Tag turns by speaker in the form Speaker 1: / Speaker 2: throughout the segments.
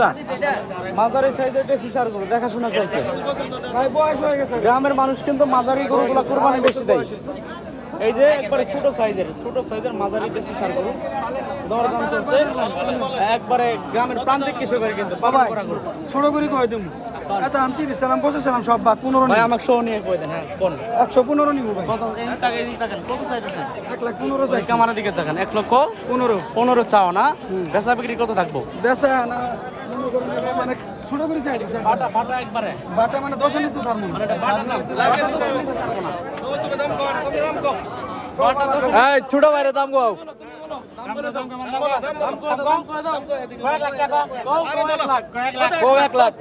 Speaker 1: সাইজেরটা মাঝারি সাইজের দেশি সার গরু দেখাশোনা চলছে। গ্রামের মানুষ কিন্তু মাঝারি গরুগুলো কোরবানি বেশি দেয়। এই যে একবারে ছোট সাইজের ছোট সাইজের মাঝারি দেশি সার গরু দরদাম চলছে। একবারে গ্রামের প্রান্তিক কৃষকের কিন্তু
Speaker 2: বাবা ছোট করে কয় তুমি এত আমি তিরিশ সালাম পঁচিশ সালাম সব বাদ পনেরো
Speaker 1: ভাই আমাকে শো নিয়ে কই দেন হ্যাঁ কোন
Speaker 2: একশো পনেরো নিবো ভাই।
Speaker 1: কত এই টাকা এই টাকা কত সাইজ আছে
Speaker 2: এক লাখ পনেরো চাই
Speaker 1: কামারের দিকে দেখেন এক লক্ষ
Speaker 2: পনেরো।
Speaker 1: পনেরো চাও না। বেচা বিক্রি কত থাকব?
Speaker 2: বেসা না মনে ছোট করে চাই দিছে।
Speaker 1: বাটা বাটা একবারে।
Speaker 2: বাটা মানে মনে হয়।
Speaker 1: এই ছোট বাইরে দাম গো এক লাখ।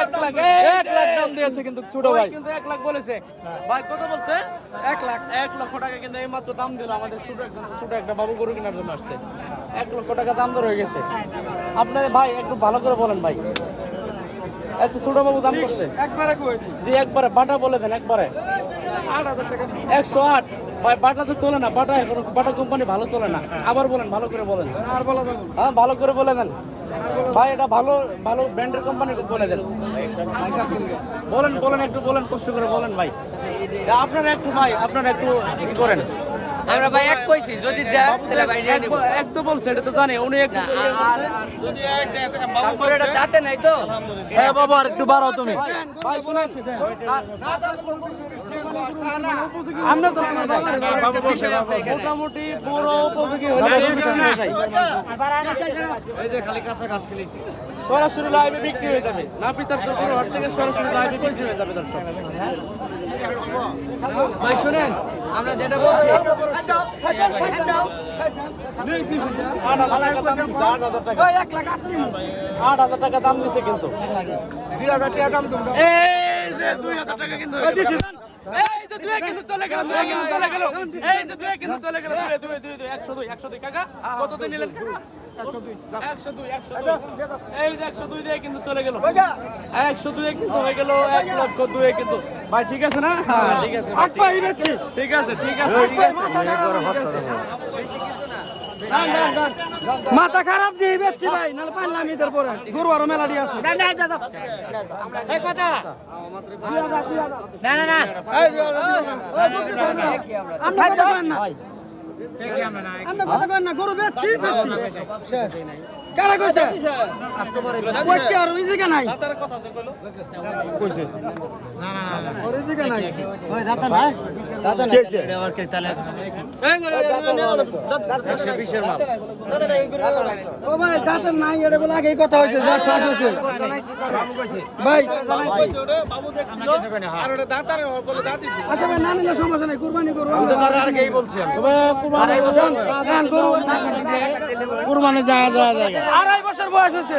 Speaker 1: এক লাখ এক লাখ দাম দিয়েছে কিন্তু ছোট ভাই। কিন্তু এক লাখ বলেছে। ভাই কত বলছে?
Speaker 2: এক লাখ।
Speaker 1: এক লক্ষ টাকা কিন্তু এই মাত্র দাম দিল আমাদের ছোট একটা ছোট একটা বাবু গরু কেনার জন্য আসছে। এক লক্ষ টাকা দাম দর হয়ে গেছে। আপনার ভাই একটু ভালো করে বলেন ভাই। এত ছোট বাবু দাম করছে।
Speaker 2: একবারে কই
Speaker 1: জি একবারে বাটা বলে দেন একবারে।
Speaker 2: আট হাজার টাকা নিবো
Speaker 1: একশো আট। ভাই বাটা তো চলে না বাটা এখন বাটা কোম্পানি ভালো চলে না। আবার বলেন ভালো করে বলেন।
Speaker 2: আর বলা যাবে
Speaker 1: হ্যাঁ ভালো করে বলে দেন। ভাই, এটা ভালো ভালো ব্র্যান্ডের কোম্পানি বলে দেন। বলেন বলেন একটু, বলেন কষ্ট করে বলেন ভাই। আপনারা একটু ভাই, আপনারা একটু করেন।
Speaker 3: আমরা ভাই এক কইছি যদি দেয় তাহলে ভাই নিয়ে নিব।
Speaker 1: এক- এক তো বলছে এটা তো জানি উনি একটু
Speaker 3: আর তারপরে এটা দাঁতে নাই তো?
Speaker 1: হ্যাঁ বাবা আর একটু বাড়াও তুমি। ভাই শুনেন। আমরা তো
Speaker 3: বিষয় আছে এখানে।
Speaker 1: মোটামুটি পুরো উপযোগী হয়ে সরাসরি লাইভে বিক্রি হয়ে যাবে। না পিতার চতুর হাট থেকে সরাসরি লাইভে বিক্রি হয়ে যাবে দর্শক।
Speaker 3: ভাই শুনেন আমরা যেটা বলছি
Speaker 1: আট হাজার টাকা দাম দিছে আট হাজার টাকা
Speaker 2: ভাই এক লাখ আট নিবো
Speaker 1: আট হাজার টাকা দাম দিছে কিন্তু।
Speaker 2: দুই হাজার টাকা দাম তুমি দাও।
Speaker 1: এই যে দুই হাজার টাকা কিন্তু এই যে দুই কিন্তু চলে গেল দুই কিন্তু চলে গেল। এই যে দুই কিন্তু চলে গেল দুই দুই দুই দুই একশো দুই একশো দুই কাকা। কত দিন নিলেন কাকা? একশো দুই একশো দুই এই যে একশো দুই দিয়ে কিন্তু চলে গেল একশো দুই কিন্তু হয়ে গেল এক লক্ষ দুই কিন্তু ভাই ঠিক আছে না হ্যাঁ ঠিক আছে ঠিক আছে ঠিক আছে ঠিক আছে
Speaker 2: মাথা খারাপ দিয়ে বেচছি ভাই নাহলে পারলাম ঈদের পরে গরু আরও মেলাডি আছে কথা কন না আমরা কথা কন না গরু বেচছি বেচছি। কারা কইছে? কই কি আর ওই জায়গা নাই? কইছে। না না না। আচ্ছা সমস্যা নাই কুরবানি কুরবানি কুরবানি যায় যায় যায় আড়াই বছর বয়স হয়েছে।